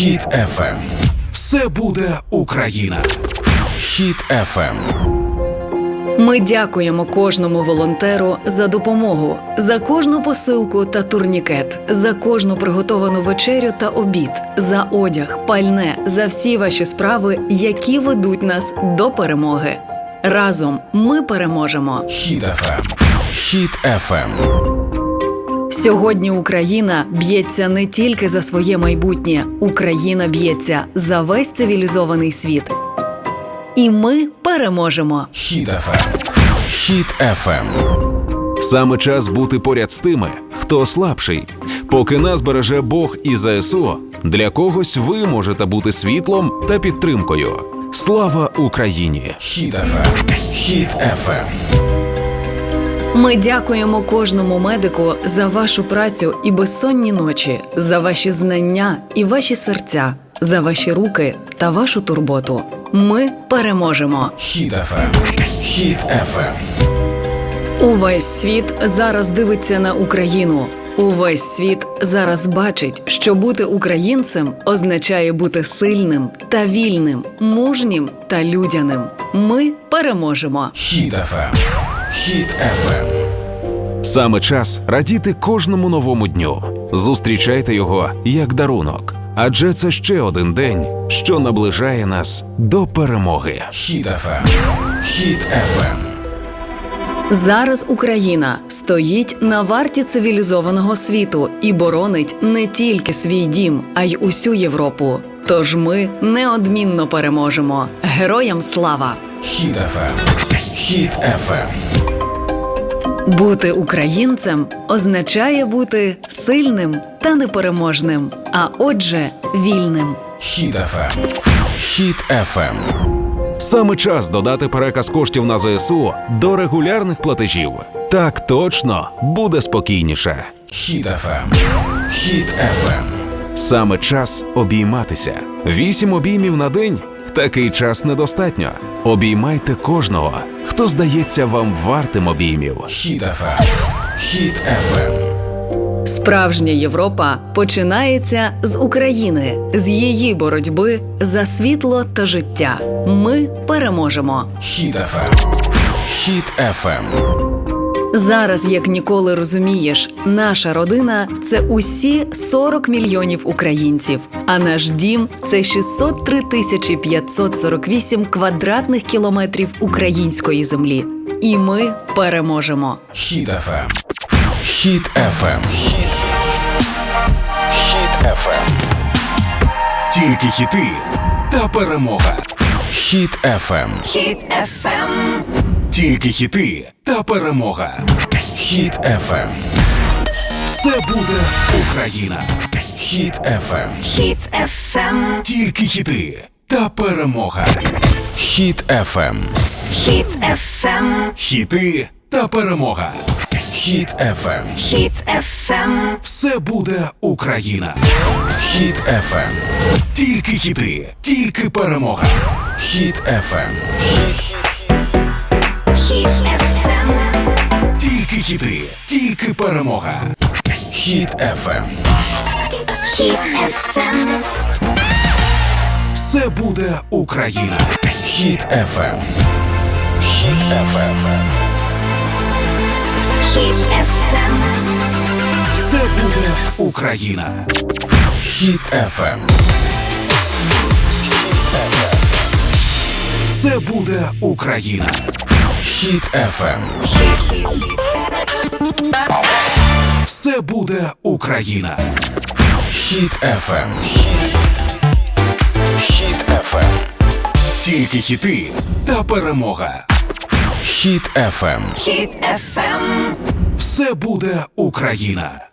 Хіт FM. Все буде Україна. Хіт FM. Ми дякуємо кожному волонтеру за допомогу, за кожну посилку та турнікет, за кожну приготовану вечерю та обід, за одяг, пальне, за всі ваші справи, які ведуть нас до перемоги. Разом ми переможемо. Хіт FM. Хіт FM. Сьогодні Україна б'ється не тільки за своє майбутнє, Україна б'ється за весь цивілізований світ. І ми переможемо. Хіт FM. Хіт FM. Саме час бути поряд з тими, хто слабший. Поки нас береже Бог і ЗСУ, для когось ви можете бути світлом та підтримкою. Слава Україні! Хіт FM. Хіт FM. Ми дякуємо кожному медику за вашу працю і безсонні ночі, за ваші знання і ваші серця, за ваші руки та вашу турботу. Ми переможемо. Хіт FM. Хіт FM. Увесь світ зараз дивиться на Україну. Увесь світ зараз бачить, що бути українцем означає бути сильним та вільним, мужнім та людяним. Ми переможемо. Хіт FM. Хіт FM. Саме час радіти кожному новому дню. Зустрічайте його як дарунок. Адже це ще один день, що наближає нас до перемоги. Хіт FM. Хіт FM. Зараз Україна стоїть на варті цивілізованого світу і боронить не тільки свій дім, а й усю Європу. Тож ми неодмінно переможемо. Героям слава! Хіт FM. Хіт FM. Бути українцем означає бути сильним та непереможним, а отже, вільним. Хіт FM. Хіт FM. Саме час додати переказ коштів на ЗСУ до регулярних платежів. Так точно буде спокійніше. Хіт FM. Хіт FM. Саме час обійматися. Вісім обіймів на день в такий час недостатньо. Обіймайте кожного, хто здається вам вартим обіймів. Хіт-ФМ. Хіт FM. Справжня Європа починається з України, з її боротьби за світло та життя. Ми переможемо. Хіт FM. Зараз, як ніколи розумієш, наша родина це усі 40 мільйонів українців, а наш дім це 603 тисячі 548 квадратних кілометрів української землі. І ми переможемо. Хіт FM. Хіт FM. Хіт FM. Тільки хіти та перемога. Хіт FM. Хіт FM. Тільки хіти та перемога. Хіт FM. Все буде Україна. Хіт FM. Хіт FM. Тільки хіти та перемога. Хіт FM. Хіт FM. Хіти та перемога. Хіт FM. Хіт FM. Все буде Україна. Хіт FM. Тільки хіти, тільки перемога. Хіт FM. Хіт FM. Тільки хіти, тільки перемога. Хіт FM. Хіт FM. Все буде Україна. Хіт FM. Хіт FM. Хіт FM. Все буде Україна. Хіт FM. Все буде Україна. Хіт ФМ. Все буде Україна. Хіт ФМ. Хіт ФМ. Тільки хіти та перемога. Хіт ФМ. Хіт ФМ. Все буде Україна.